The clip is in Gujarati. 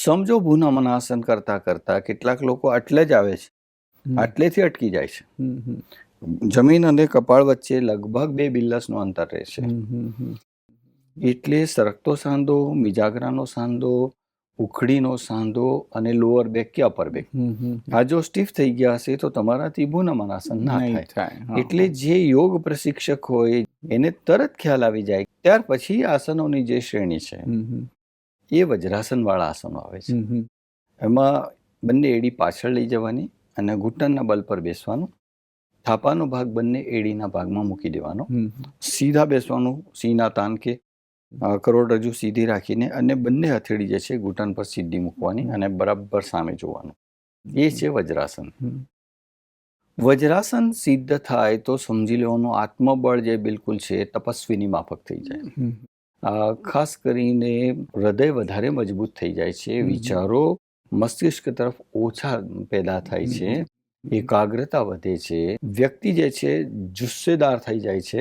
સમજો ભૂનમનાસન કરતા કરતા કેટલાક લોકો આટલે જ આવે છે. આટલેથી અટકી જાય છે. જમીન અને કપાળ વચ્ચે લગભગ બે બિલ્લસનું અંતર રહેશે. હમ, હમ. એટલે સરકતો સાંધો મિજાગરાનો સાંધો ઉખડીનો સાંધો અને લોઅર બેક કે અપર બેક. આ જો સ્ટીફ થઈ ગયા હશે તો તમારાથી ભૂનમનાસન ના થાય. એટલે જે યોગ પ્રશિક્ષક હોય એને તરત ખ્યાલ આવી જાય. ત્યાર પછી આસનોની જે શ્રેણી છે. એ વજ્રાસનવાળા આસનો આવે છે. એમાં બંને એડી પાછળ લઈ જવાની અને ઘૂંટણના બલ પર બેસવાનું થાપાનો ભાગ બંને એડીના ભાગમાં મૂકી દેવાનો સીધા બેસવાનું સીના તાન કે કરોડરજ્જુ સીધી રાખીને અને બંને હથેળી જે છે ઘૂંટણ પર સીધી મૂકવાની અને બરાબર સામે જોવાનું. એ છે વજ્રાસન. હમ. વજ્રાસન સિદ્ધ થાય તો સમજી લેવાનું આત્મબળ જે બિલકુલ છે એ તપસ્વીની માફક થઈ જાય. ખાસ કરીને હૃદય વધારે મજબૂત થઈ જાય છે વિચારો મસ્તિષ્ક તરફ ઓછા પેદા થાય છે એકાગ્રતા વધે છે વ્યક્તિ જે છે જુસ્સેદાર થઈ જાય છે.